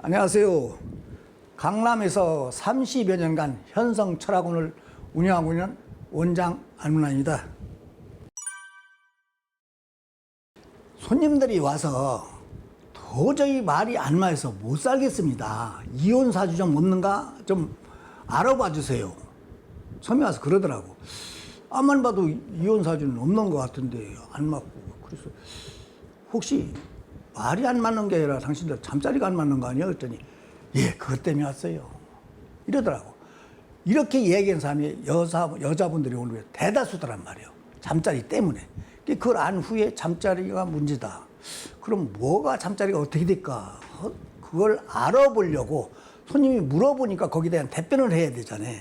안녕하세요. 강남에서 30여 년간 현성 철학원을 운영하고 있는 원장 안문환입니다. 손님들이 와서 도저히 말이 안 맞아서 못 살겠습니다. 이혼 사주 좀 없는가 좀 알아봐 주세요. 처음에 와서 그러더라고. 앞만 봐도 이혼 사주는 없는 것 같은데 안 맞고 그래서 혹시 말이 안 맞는 게 아니라 당신들 잠자리가 안 맞는 거 아니야? 그랬더니 예 그것 때문에 왔어요. 이러더라고. 이렇게 얘기한 사람이 여자 여자분들이 오늘 대다수더란 말이에요. 잠자리 때문에. 그걸 안 후에 잠자리가 문제다. 그럼 뭐가 잠자리가 어떻게 될까? 어, 그걸 알아보려고 손님이 물어보니까 거기에 대한 답변을 해야 되잖아요.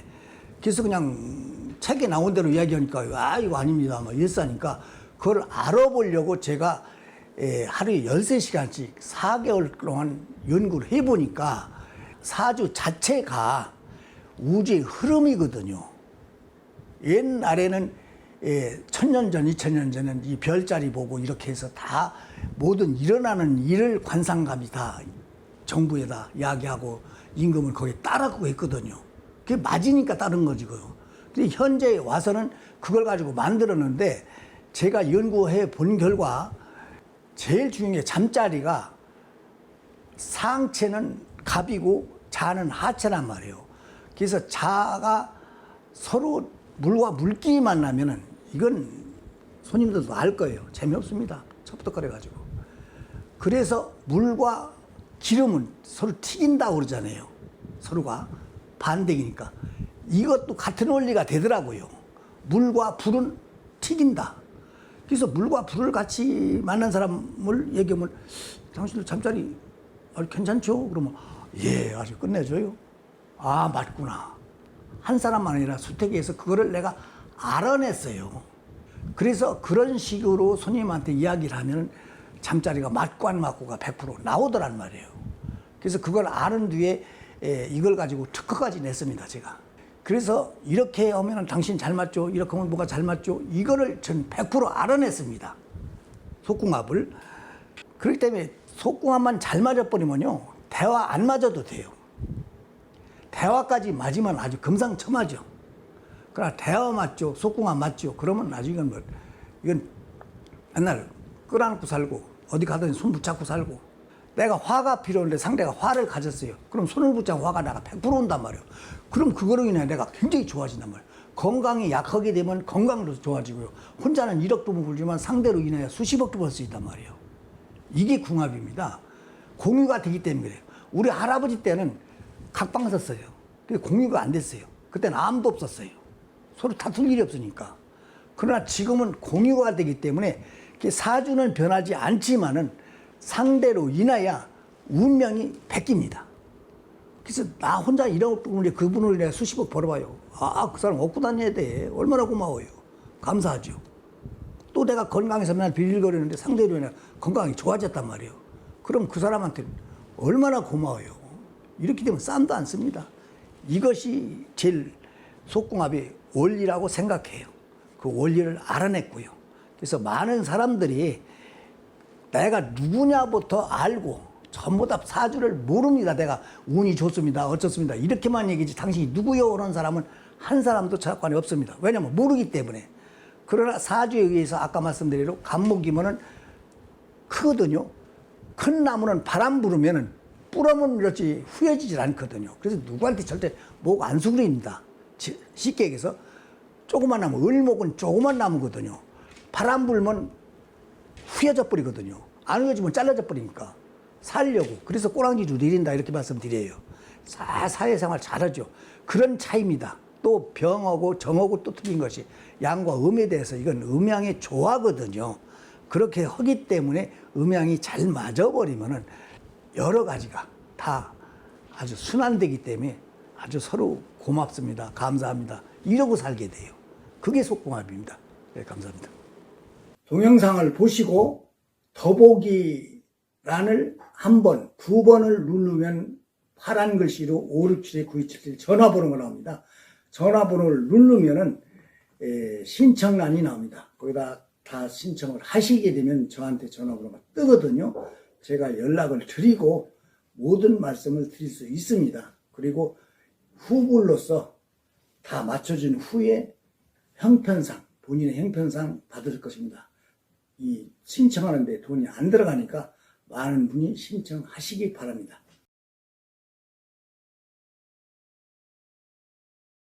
그래서 그냥 책에 나온 대로 이야기하니까 아 이거 아닙니다. 막 이랬으니까 그걸 알아보려고 제가 에, 하루에 13시간씩 4개월 동안 연구를 해보니까 사주 자체가 우주의 흐름이거든요. 옛날에는 예, 천년 전, 이천 년 전에는 이 별자리 보고 이렇게 해서 다 모든 일어나는 일을 관상감이 다 정부에다 이야기하고 임금을 거기에 따르고 했거든요. 그게 맞으니까 따른 거지, 그거. 근데 현재 와서는 그걸 가지고 만들었는데 제가 연구해 본 결과 제일 중요한 게 잠자리가 상체는 갑이고 자는 하체란 말이에요. 그래서 자가 서로 물과 물끼리 만나면은 이건 손님들도 알 거예요. 재미없습니다. 첩떡거려가지고. 그래서 물과 기름은 서로 튀긴다고 그러잖아요. 서로가 반대이니까. 이것도 같은 원리가 되더라고요. 물과 불은 튀긴다. 그래서 물과 불을 같이 만난 사람을 얘기하면 당신들 잠자리 아주 괜찮죠? 그러면 예, 아주 끝내줘요. 아, 맞구나. 한 사람만 아니라 수택에서 그거를 내가 알아냈어요. 그래서 그런 식으로 손님한테 이야기를 하면 잠자리가 맞고 안 맞고가 100% 나오더란 말이에요. 그래서 그걸 아는 뒤에 에, 이걸 가지고 특허까지 냈습니다, 제가. 그래서 이렇게 하면 당신 잘 맞죠? 이렇게 하면 뭐가 잘 맞죠? 이거를 전 100% 알아냈습니다. 속궁합을. 그렇기 때문에 속궁합만 잘 맞아버리면요. 대화 안 맞아도 돼요. 대화까지 맞으면 아주 금상첨화죠. 그러나 대화 맞죠, 속궁합 맞죠. 그러면 나중에 뭐 이건 맨날 끌어안고 살고 어디 가든 손 붙잡고 살고 내가 화가 필요한데 상대가 화를 가졌어요. 그럼 손을 붙잡고 화가 나가 100% 온단 말이에요. 그럼 그거로 인해 내가 굉장히 좋아진단 말이에요. 건강이 약하게 되면 건강도 좋아지고요. 혼자는 1억도 못 벌지만 상대로 인하여 수십억도 벌 수 있단 말이에요. 이게 궁합입니다. 공유가 되기 때문에 그래요. 우리 할아버지 때는 각방 썼어요. 근데 공유가 안 됐어요. 그때는 아무도 없었어요. 서로 다툴 일이 없으니까. 그러나 지금은 공유가 되기 때문에 사주는 변하지 않지만은 상대로 인하여 운명이 바뀝니다. 그래서 나 혼자 1억 때문에 그분을 내가 수십억 벌어봐요. 아, 그 사람 얻고 다녀야 돼. 얼마나 고마워요. 감사하죠. 또 내가 건강해서 맨날 빌빌거리는데 상대로 인해 건강이 좋아졌단 말이에요. 그럼 그 사람한테는 얼마나 고마워요. 이렇게 되면 쌈도 안 씁니다. 이것이 제일 속궁합의 원리라고 생각해요. 그 원리를 알아냈고요. 그래서 많은 사람들이 내가 누구냐부터 알고 전부 다 사주를 모릅니다. 내가 운이 좋습니다. 어쩌습니다. 이렇게만 얘기지 당신이 누구요? 그런 사람은 한 사람도 저학관에 없습니다. 왜냐면 모르기 때문에. 그러나 사주에 의해서 아까 말씀드린 대로 감목이면은 크거든요. 큰 나무는 바람 불으면은 뿌러면 이렇지 후해지질 않거든요. 그래서 누구한테 절대 목 안 수그립니다. 지- 쉽게 얘기해서 조그만 나무, 을목은 조그만 나무거든요. 바람 불면 후해져 버리거든요. 안 후해지면 잘라져 버리니까 살려고. 그래서 꼬랑지도 내린다 이렇게 말씀드려요. 사, 사회생활 잘하죠. 그런 차이입니다. 또 병하고 정하고 또 틀린 것이 양과 음에 대해서 이건 음양의 조화거든요. 그렇게 하기 때문에 음양이 잘 맞아버리면은 여러 가지가 다 아주 순환되기 때문에 아주 서로 고맙습니다. 감사합니다. 이러고 살게 돼요. 그게 속궁합입니다. 네, 감사합니다. 동영상을 보시고 더보기란을 한 번, 두 번을 누르면 파란 글씨로 567-9277 전화번호가 나옵니다. 전화번호를 누르면은 에, 신청란이 나옵니다. 거기다 다 신청을 하시게 되면 저한테 전화번호가 뜨거든요. 제가 연락을 드리고 모든 말씀을 드릴 수 있습니다. 그리고 후불로서 다 맞춰준 후에 형편상 본인의 형편상 받을 것입니다. 이 신청하는데 돈이 안 들어가니까 많은 분이 신청하시기 바랍니다.